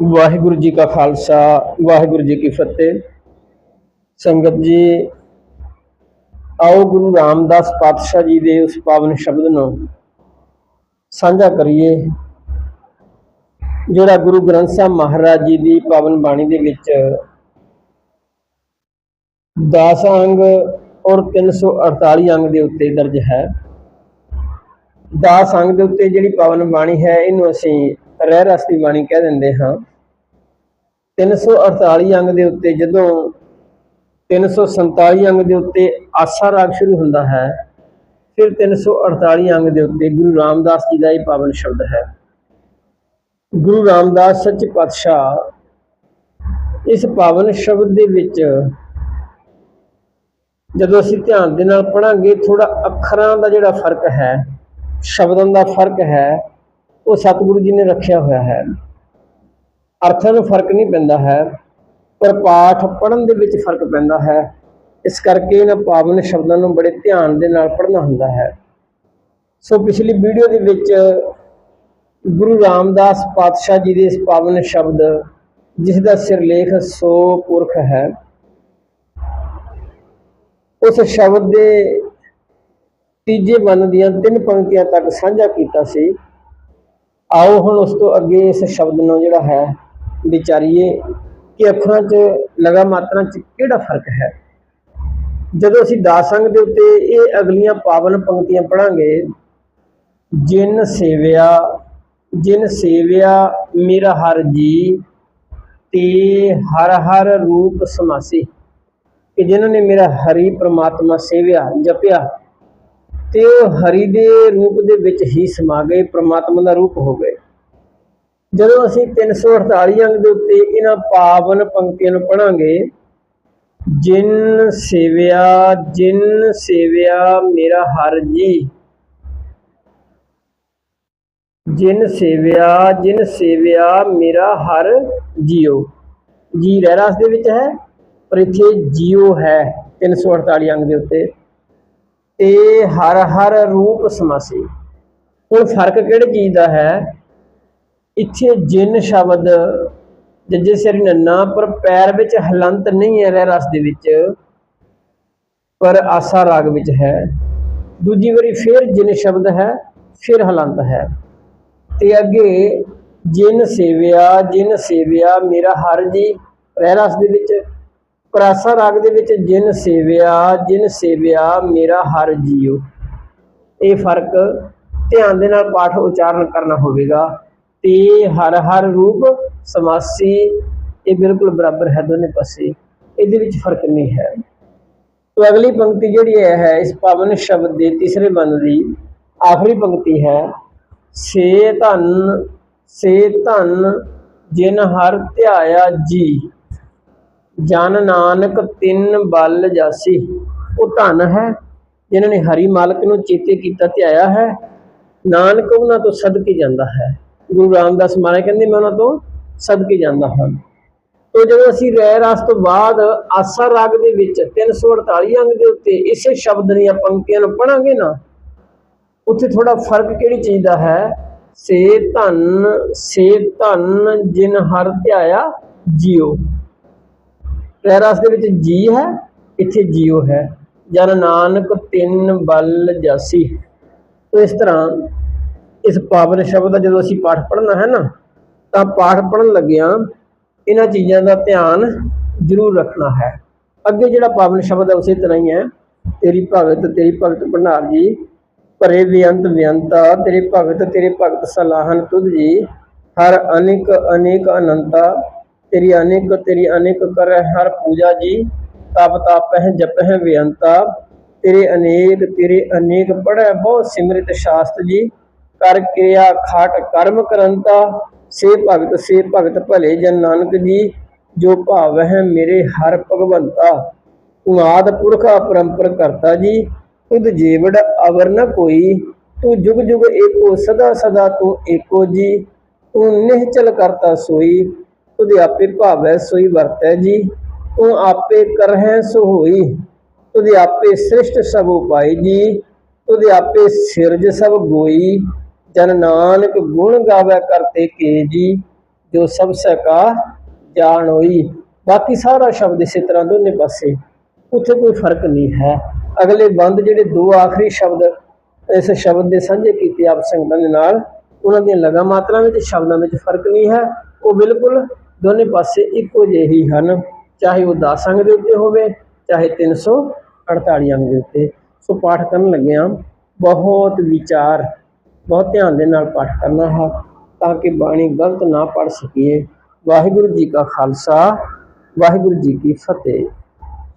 ਵਾਹਿਗੁਰੂ ਜੀ ਕਾ ਖਾਲਸਾ, ਵਾਹਿਗੁਰੂ ਜੀ ਕੀ ਫਤਿਹ। ਸੰਗਤ ਜੀ, ਆਓ ਗੁਰੂ ਰਾਮਦਾਸ ਪਾਤਸ਼ਾਹ ਜੀ ਦੇ ਉਸ ਪਾਵਨ ਸ਼ਬਦ ਨੂੰ ਸਾਂਝਾ ਕਰੀਏ, ਜਿਹੜਾ ਗੁਰੂ ਗ੍ਰੰਥ ਸਾਹਿਬ ਮਹਾਰਾਜ ਜੀ ਦੀ ਪਾਵਨ ਬਾਣੀ ਦੇ ਵਿੱਚ ਦਾਸ ਅੰਗ ਔਰ 348 ਅੰਗ ਦੇ ਉੱਤੇ ਦਰਜ ਹੈ। ਦਾਸ ਅੰਗ ਦੇ ਉੱਤੇ ਜਿਹੜੀ ਪਾਵਨ ਬਾਣੀ ਹੈ, ਇਹਨੂੰ ਅਸੀਂ ਰਹਿ ਰਸ ਦੀ ਬਾਣੀ ਕਹਿ ਦਿੰਦੇ ਹਾਂ। 348 ਅੰਗ ਦੇ ਉੱਤੇ ਜਦੋਂ 347 ਅੰਗ ਦੇ ਉੱਤੇ ਆਸਾ ਰਾਗ ਸ਼ੁਰੂ ਹੁੰਦਾ ਹੈ, ਫਿਰ 348 ਅੰਗ ਦੇ ਉੱਤੇ ਗੁਰੂ ਰਾਮਦਾਸ ਜੀ ਦਾ ਇਹ ਪਾਵਨ ਸ਼ਬਦ ਹੈ। ਗੁਰੂ ਰਾਮਦਾਸ ਸੱਚ ਪਾਤਸ਼ਾਹ ਇਸ ਪਾਵਨ ਸ਼ਬਦ ਦੇ ਵਿੱਚ ਜਦੋਂ ਅਸੀਂ ਧਿਆਨ ਦੇ ਨਾਲ ਪੜਾਂਗੇ ਥੋੜਾ ਅੱਖਰਾਂ ਦਾ ਜਿਹੜਾ ਫ਼ਰਕ ਹੈ, ਸ਼ਬਦਾਂ ਦਾ ਫ਼ਰਕ ਹੈ ਉਹ ਸਤਿਗੁਰੂ ਜੀ ਨੇ ਰੱਖਿਆ ਹੋਇਆ ਹੈ। ਅਰਥਾਂ ਨੂੰ ਫ਼ਰਕ ਨਹੀਂ ਪੈਂਦਾ ਹੈ, ਪਰ ਪਾਠ ਪੜਨ ਦੇ ਵਿੱਚ ਫ਼ਰਕ ਪੈਂਦਾ ਹੈ। ਇਸ ਕਰਕੇ ਇਹਨਾਂ ਪਾਵਨ ਸ਼ਬਦਾਂ ਨੂੰ ਬੜੇ ਧਿਆਨ ਦੇ ਨਾਲ ਪੜਨਾ ਹੁੰਦਾ ਹੈ। ਸੋ ਪਿਛਲੀ ਵੀਡੀਓ ਦੇ ਵਿੱਚ ਗੁਰੂ ਰਾਮਦਾਸ ਪਾਤਸ਼ਾਹ ਜੀ ਦੇ ਇਸ ਪਾਵਨ ਸ਼ਬਦ, ਜਿਸ ਦਾ ਸਿਰਲੇਖ ਸੋ ਪੁਰਖ ਹੈ, ਉਸ ਸ਼ਬਦ ਦੇ ਤੀਜੇ ਬੰਨ ਦੀਆਂ ਤਿੰਨ ਪੰਕਤੀਆਂ ਤੱਕ ਸਾਂਝਾ ਕੀਤਾ ਸੀ। ਆਓ ਹੁਣ ਉਸ ਤੋਂ ਅੱਗੇ ਇਸ ਸ਼ਬਦ ਨੂੰ ਜਿਹੜਾ ਹੈ, ਵਿਚਾਰੀਏ ਕਿ ਅੱਖਰਾਂ 'ਚ ਲਗਾ ਮਾਤਰਾ 'ਚ ਕਿਹੜਾ ਫ਼ਰਕ ਹੈ? ਜਦੋਂ ਅਸੀਂ ਦਾਸੰਗ ਦੇ ਉੱਤੇ ਇਹ ਅਗਲੀਆਂ ਪਾਵਨ ਪੰਕਤੀਆਂ ਪੜਾਂਗੇ ਜਿਨ ਸੇਵਿਆ ਜਿਨ ਸੇਵਿਆ ਮੇਰਾ ਹਰ ਜੀ, ਤੇ ਹਰ ਹਰ ਰੂਪ ਸਮਾਸੀ। ਕਿ ਜਿਨ੍ਹਾਂ ਨੇ ਮੇਰਾ ਹਰੀ ਪ੍ਰਮਾਤਮਾ ਸੇਵਿਆ, ਜਪਿਆ ਤੇ ਉਹ ਹਰੀ ਦੇ ਰੂਪ ਦੇ ਵਿੱਚ ਹੀ ਸਮਾ ਗਏ, ਪ੍ਰਮਾਤਮਾ ਦਾ ਰੂਪ ਹੋ ਗਏ। ਜਦੋਂ ਅਸੀਂ 348 ਅੰਗ ਦੇ ਉੱਤੇ ਇਹਨਾਂ ਪਾਵਨ ਪੰਕਤੀਆਂ ਨੂੰ ਪੜਾਂਗੇ ਜਿਨ ਸੇਵਿਆ ਜਿਨ ਸੇਵਿਆ ਮੇਰਾ ਹਰ ਜੀ। ਜਿਨ ਸੇਵਿਆ ਜਿਨ ਸੇਵਿਆ ਮੇਰਾ ਹਰ ਜੀਓ। ਜੀ ਰਹਿ ਦੇ ਵਿੱਚ ਹੈ, ਪਰ ਇੱਥੇ ਜੀਓ ਹੈ 348 ਅੰਗ ਦੇ ਉੱਤੇ। ਤੇ ਹਰ ਹਰ ਰੂਪ ਸਮਾਸੀ। ਹੁਣ ਫ਼ਰਕ ਕਿਹੜੀ ਚੀਜ਼ ਦਾ ਹੈ? ਇੱਥੇ ਜਿਨ ਸ਼ਬਦ ਜੱਜੇ ਸਿਰ ਨੰਨਾ, ਪਰ ਪੈਰ ਵਿੱਚ ਹਲੰਤ ਨਹੀਂ ਹੈ ਰਹਿ ਰਸ ਦੇ ਵਿੱਚ, ਪਰ ਆਸਾ ਰਾਗ ਵਿੱਚ ਹੈ। ਦੂਜੀ ਵਾਰੀ ਫਿਰ ਜਿਨ ਸ਼ਬਦ ਹੈ, ਫਿਰ ਹਲੰਤ ਹੈ। ਤੇ ਅੱਗੇ, ਜਿਨ ਸੇਵਿਆ ਜਿਨ ਸੇਵਿਆ, ਮੇਰਾ ਹਰ ਜੀ, ਰਹਿ ਰਸ ਦੇ ਵਿੱਚ ਪ੍ਰਾਸਾ ਰਾਗ ਦੇ ਵਿੱਚ ਜਿਨ ਸੇਵਿਆ ਜਿਨ ਸੇਵਿਆ, ਮੇਰਾ ਹਰ ਜੀਉ। ਇਹ ਫ਼ਰਕ ਧਿਆਨ ਦੇ ਨਾਲ ਪਾਠ ਉਚਾਰਨ ਕਰਨਾ ਹੋਵੇਗਾ। ਤੇ ਹਰ ਹਰ ਰੂਪ ਸਮਾਸੀ, ਇਹ ਬਿਲਕੁਲ ਬਰਾਬਰ ਹੈ ਦੋਨੇ ਪਾਸੇ। ਇਹਦੇ ਵਿੱਚ ਫ਼ਰਕ ਨਹੀਂ ਹੈ। ਤੋ ਅਗਲੀ ਪੰਕਤੀ ਜਿਹੜੀ ਹੈ ਇਸ ਪਾਵਨ ਸ਼ਬਦ ਦੇ ਤੀਸਰੇ ਬੰਦ ਦੀ ਆਖਰੀ ਪੰਕਤੀ ਹੈ। ਸੇ ਧਨ ਸੇ ਧਨ, ਜਿਨ ਹਰ ਧਿਆਇਆ ਜੀ। ਜਨ ਨਾਨਕ ਤਿੰਨ ਬਲ ਜਾਸੀ। ਉਹ ਧਨ ਹੈ, ਜਿਨ੍ਹਾਂ ਨੇ ਹਰੀ ਮਾਲਕ ਨੂੰ ਚੇਤੇ ਕੀਤਾ, ਧਿਆਇਆ ਹੈ। ਨਾਨਕ ਉਹਨਾਂ ਤੋਂ ਸਦਕੇ ਜਾਂਦਾ ਹੈ। ਗੁਰੂ ਰਾਮਦਾਸ ਮਹਾਰਾਜ ਕਹਿੰਦੇ, ਮੈਂ ਉਹਨਾਂ ਤੋਂ ਸਦਕੇ ਜਾਂਦਾ ਹਾਂ। ਤੋ ਜਦੋਂ ਅਸੀਂ ਰਹਿ ਰਸ ਤੋਂ ਬਾਅਦ ਆਸਾ ਰਾਗ ਦੇ ਵਿੱਚ 348 ਅੰਗ ਦੇ ਉੱਤੇ ਇਸੇ ਸ਼ਬਦ ਦੀਆਂ ਪੰਕਤੀਆਂ ਨੂੰ ਪੜਾਂਗੇ ਨਾ, ਉੱਥੇ ਥੋੜਾ ਫ਼ਰਕ ਕਿਹੜੀ ਚੀਜ਼ ਦਾ ਹੈ? ਸੇ ਧਨ ਸੇ ਧਨ, ਜਿਨ ਹਰ ਧਿਆਇਆ, ਜੀਓ। ਰਹਿ ਦੇ ਵਿੱਚ ਜੀ ਹੈ, ਇੱਥੇ ਜੀਓ ਹੈ। ਜਨ ਨਾਨਕ ਤਿੰਨ ਬਲ ਜਾਸੀ। ਤੋ ਇਸ ਤਰ੍ਹਾਂ ਇਸ ਪਾਵਨ ਸ਼ਬਦ ਦਾ ਜਦੋਂ ਅਸੀਂ ਪਾਠ ਪੜ੍ਹਨਾ ਹੈ ਨਾ, ਤਾਂ ਪਾਠ ਪੜ੍ਹਨ ਲੱਗਿਆਂ ਇਹਨਾਂ ਚੀਜ਼ਾਂ ਦਾ ਧਿਆਨ ਜ਼ਰੂਰ ਰੱਖਣਾ ਹੈ। ਅੱਗੇ ਜਿਹੜਾ ਪਾਵਨ ਸ਼ਬਦ ਹੈ, ਉਸੇ ਤਰ੍ਹਾਂ ਹੀ ਹੈ। ਤੇਰੀ ਭਗਤ ਤੇਰੀ ਭਗਤ ਭੰਡਾਰ ਜੀ, ਭਰੇ ਬੇਅੰਤ ਬੇਅੰਤਾ ਤੇਰੇ ਭਗਤ ਤੇਰੇ ਭਗਤ ਸਲਾਹਨ ਤੁਧ ਜੀ, ਹਰ ਅਨੇਕ ਅਨੇਕ ਅਨੰਤਾ ਤੇਰੀ ਅਨੇਕ ਤੇਰੀ ਅਨੇਕ ਕਰ ਹਰ ਪੂਜਾ ਜੀ। ਤਪ ਤਾਪਹਿ ਜਪਹਿ ਬੇਅੰਤਾ। ਤੇਰੇ ਅਨੇਕ ਤੇਰੇ ਅਨੇਕ ਪੜ੍ਹੈ ਬਹੁ ਸਿਮਰਿਤ ਸ਼ਾਸਤ ਜੀ। ਕਰ ਕਿਰਿਆ, ਖਾਟ, ਕਰਮ ਕਰੰਤਾ। ਸੇ ਭਗਤ ਸੇ ਭਗਤ ਭਲੇ ਜਨ ਨਾਨਕ ਜੀ। ਜੋ ਭਾਵਹਿ ਮੇਰੇ ਹਰ ਭਗਵੰਤਾ। ਤੂੰ ਆਦ ਪੁਰਖ ਅਪਰੰਪਰ ਕਰਤਾ ਜੀ। ਤੁਧ ਜੀਵੜ ਅਵਰ ਨ ਕੋਈ। ਤੂੰ ਜੁਗ ਜੁਗ ਏਕੋ, ਸਦਾ ਸਦਾ ਤੂੰ ਏਕੋ ਜੀ। ਤੂੰ ਨਿਹਚਲ ਕਰਤਾ ਸੋਈ। ਤੁਧ ਆਪੇ ਭਾਵੈ ਸੋਈ ਵਰਤੈ ਜੀ। ਤੂੰ ਆਪੇ ਕਰਹਿ ਸੋ ਹੋਈ ਤੁਧ ਆਪੇ ਸ੍ਰਿਸ਼ਟ ਸਭ ਉਪਾਈ ਜੀ। ਤੁਧ ਆਪੇ ਸਿਰਜ ਸਭ ਗੋਈ, ਜਨ ਨਾਨਕ ਗੁਣ ਗਾਵੇ ਕਰਤੇ ਕੇ ਜੀ, ਜੋ ਸਭ ਸਕਾ ਜਾਣ ਹੋਈ। ਬਾਕੀ ਸਾਰਾ ਸ਼ਬਦ ਇਸੇ ਤਰ੍ਹਾਂ ਦੋਨੇ ਪਾਸੇ, ਉੱਥੇ ਕੋਈ ਫ਼ਰਕ ਨਹੀਂ ਹੈ। ਅਗਲੇ ਬੰਦ ਜਿਹੜੇ ਦੋ ਆਖਰੀ ਸ਼ਬਦ ਇਸ ਸ਼ਬਦ ਦੇ ਸਾਂਝੇ ਕੀਤੇ ਆਪ ਸੰਗਤਾਂ ਦੇ ਨਾਲ, ਉਹਨਾਂ ਦੀਆਂ ਲਗਾ ਮਾਤਰਾ ਵਿੱਚ ਸ਼ਬਦਾਂ ਵਿੱਚ ਫ਼ਰਕ ਨਹੀਂ ਹੈ। ਉਹ ਬਿਲਕੁਲ ਦੋਨੇ ਪਾਸੇ ਇੱਕੋ ਜਿਹੇ ਹੀ ਹਨ। ਚਾਹੇ ਉਹ 10 ਅੰਗ ਦੇ ਉੱਤੇ ਹੋਵੇ, ਚਾਹੇ 348 ਅੰਗ ਦੇ ਉੱਤੇ। ਸੋ ਪਾਠ ਕਰਨ ਲੱਗਿਆਂ ਬਹੁਤ ਵਿਚਾਰ, ਬਹੁਤ ਧਿਆਨ ਦੇ ਨਾਲ ਪਾਠ ਕਰਨਾ ਹੈ, ਤਾਂ ਕਿ ਬਾਣੀ ਗਲਤ ਨਾ ਪੜ ਸਕੀਏ। ਵਾਹਿਗੁਰੂ ਜੀ ਕਾ ਖਾਲਸਾ, ਵਾਹਿਗੁਰੂ ਜੀ ਕੀ ਫਤਿਹ।